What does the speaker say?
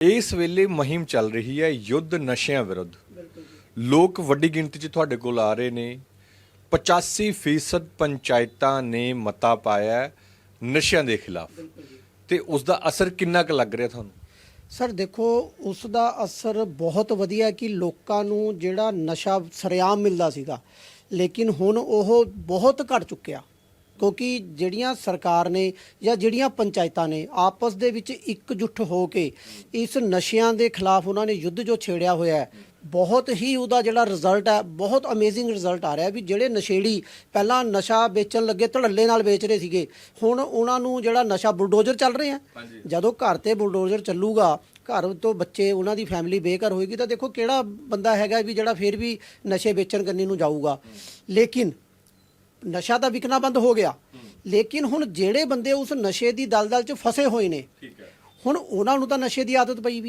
ਇਸ ਵੇਲੇ ਮੁਹਿੰਮ ਚੱਲ ਰਹੀ ਹੈ ਯੁੱਧ ਨਸ਼ਿਆਂ ਵਿਰੁੱਧ। ਲੋਕ ਵੱਡੀ ਗਿਣਤੀ 'ਚ ਤੁਹਾਡੇ ਕੋਲ ਆ ਰਹੇ ਨੇ। 85% ਪੰਚਾਇਤਾਂ ਨੇ ਮਤਾ ਪਾਇਆ ਹੈ ਨਸ਼ਿਆਂ ਦੇ ਖਿਲਾਫ। ਤੇ ਉਸ ਦਾ ਅਸਰ ਕਿੰਨਾ ਕੁ ਲੱਗ ਰਿਹਾ ਤੁਹਾਨੂੰ? ਸਰ ਦੇਖੋ ਉਸ ਦਾ ਅਸਰ ਬਹੁਤ ਵਧੀਆ ਕਿ ਲੋਕਾਂ ਨੂੰ ਜਿਹੜਾ ਨਸ਼ਾ ਸਰਿਆਮ ਮਿਲਦਾ ਸੀਗਾ ਲੇਕਿਨ ਹੁਣ ਉਹ ਬਹੁਤ ਘਟ ਚੁੱਕਿਆ। ਕਿਉਂਕਿ ਜਿਹੜੀਆਂ ਸਰਕਾਰ ਨੇ ਜਾਂ ਜਿਹੜੀਆਂ ਪੰਚਾਇਤਾਂ ਨੇ ਆਪਸ ਦੇ ਵਿੱਚ ਇਕਜੁੱਟ ਹੋ ਕੇ ਇਸ ਨਸ਼ਿਆਂ ਦੇ ਖਿਲਾਫ ਉਹਨਾਂ ਨੇ ਯੁੱਧ ਜੋ ਛੇੜਿਆ ਹੋਇਆ ਹੈ ਬਹੁਤ ਹੀ ਉਹਦਾ ਜਿਹੜਾ ਰਿਜ਼ਲਟ ਹੈ ਬਹੁਤ ਅਮੇਜ਼ਿੰਗ ਰਿਜ਼ਲਟ ਆ ਰਿਹਾ ਵੀ ਜਿਹੜੇ ਨਸ਼ੇੜੀ ਪਹਿਲਾਂ ਨਸ਼ਾ ਵੇਚਣ ਲੱਗੇ ਧੜੱਲੇ ਨਾਲ ਵੇਚ ਰਹੇ ਸੀਗੇ ਹੁਣ ਉਹਨਾਂ ਨੂੰ ਜਿਹੜਾ ਨਸ਼ਾ ਬੁਲਡੋਜ਼ਰ ਚੱਲ ਰਹੇ ਆ। ਜਦੋਂ ਘਰ ਤੇ ਬੁਲਡੋਜ਼ਰ ਚੱਲੂਗਾ ਘਰ ਤੋਂ ਬੱਚੇ ਉਹਨਾਂ ਦੀ ਫੈਮਿਲੀ ਬੇਘਰ ਹੋਏਗੀ ਤਾਂ ਦੇਖੋ ਕਿਹੜਾ ਬੰਦਾ ਹੈਗਾ ਵੀ ਜਿਹੜਾ ਫਿਰ ਵੀ ਨਸ਼ੇ ਵੇਚਣ ਕੰਨੀ ਨੂੰ ਜਾਊਗਾ। ਲੇਕਿਨ ਨਸ਼ਾ ਤਾਂ ਵਿਕਣਾ ਬੰਦ ਹੋ ਗਿਆ। ਲੇਕਿਨ ਹੁਣ ਜਿਹੜੇ ਬੰਦੇ ਉਸ ਨਸ਼ੇ ਦੀ ਦਲਦਲ 'ਚ ਫਸੇ ਹੋਏ ਨੇ ਹੁਣ ਉਹਨਾਂ ਨੂੰ ਤਾਂ ਨਸ਼ੇ ਦੀ ਆਦਤ ਪਈ ਵੀ ਆ।